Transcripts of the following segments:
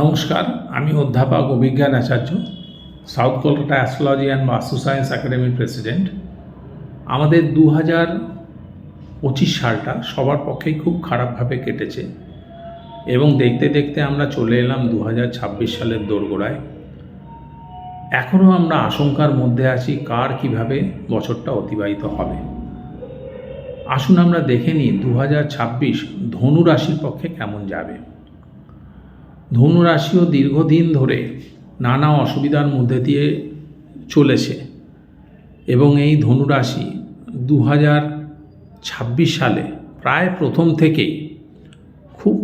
নমস্কার, আমি অধ্যাপক Abhigyan Acharya, south Kolkata astrology and vastu science একাডেমির প্রেসিডেন্ট। আমাদের দু হাজার পঁচিশ সালটা সবার পক্ষেই খুব খারাপভাবে কেটেছে এবং দেখতে দেখতে আমরা চলে এলাম দু হাজার ছাব্বিশ সালের দোরগোড়ায়। এখনও আমরা আশঙ্কার মধ্যে আছি কার কীভাবে বছরটা অতিবাহিত হবে। আসুন আমরা দেখে নিই দু হাজার ছাব্বিশ ধনু রাশির পক্ষে কেমন যাবে। ধনু রাশিও দীর্ঘদিন ধরে নানা অসুবিধার মধ্যে দিয়ে চলেছে এবং এই ধনু রাশি দু হাজার ছাব্বিশ সালে প্রায় প্রথম থেকেই খুব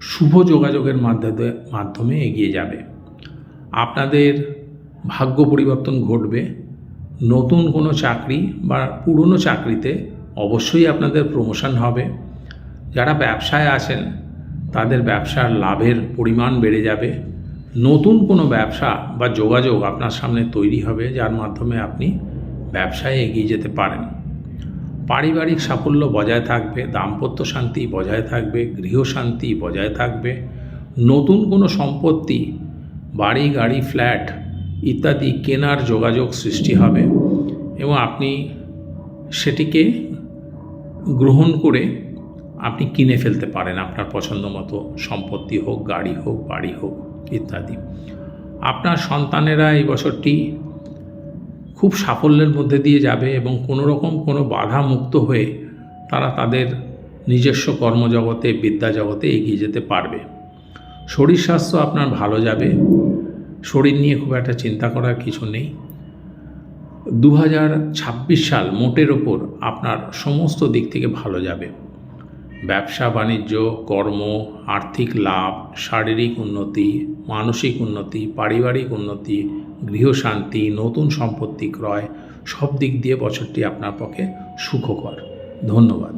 শুভ যোগাযোগের মাধ্যমে মাধ্যমে এগিয়ে যাবে। আপনাদের ভাগ্য পরিবর্তন ঘটবে। নতুন কোনো চাকরি বা পুরনো চাকরিতে অবশ্যই আপনাদের প্রমোশন হবে। যারা ব্যবসায় আছেন তাদের ব্যবসার লাভের পরিমাণ বেড়ে যাবে। নতুন কোনো ব্যবসা বা যোগাযোগ আপনার সামনে তৈরি হবে, যার মাধ্যমে আপনি ব্যবসায় এগিয়ে যেতে পারেন। পারিবারিক সাফল্য বজায় থাকবে, দাম্পত্য শান্তি বজায় থাকবে গৃহশান্তি বজায় থাকবে, নতুন কোনো সম্পত্তি, বাড়ি, গাড়ি, ফ্ল্যাট ইত্যাদি কেনার যোগাযোগ সৃষ্টি হবে এবং আপনি সেটিকে গ্রহণ করে আপনি কিনে ফেলতে পারেন আপনার পছন্দ মতো সম্পত্তি হোক, গাড়ি হোক, বাড়ি হোক ইত্যাদি। আপনার সন্তানেরা এই বছরটি খুব সাফল্যের মধ্যে দিয়ে যাবে এবং কোনো রকম কোনো বাধা মুক্ত হয়ে তারা তাদের নিজস্ব কর্মজগতে বিদ্যা জগতে এগিয়ে যেতে পারবে। শরীর স্বাস্থ্য আপনার ভালো যাবে। শরীর নিয়ে খুব একটা চিন্তা করার কিছু নেই। দু হাজার ছাব্বিশ সাল মোটের ওপর আপনার সমস্ত দিক থেকে ভালো যাবে। ব্যবসা, বাণিজ্য, কর্ম, আর্থিক লাভ, শারীরিক উন্নতি, মানসিক উন্নতি, পারিবারিক উন্নতি গৃহশান্তি নতুন সম্পত্তি ক্রয়, সব দিক দিয়ে বছরটি আপনার পক্ষে সুখকর। ধন্যবাদ।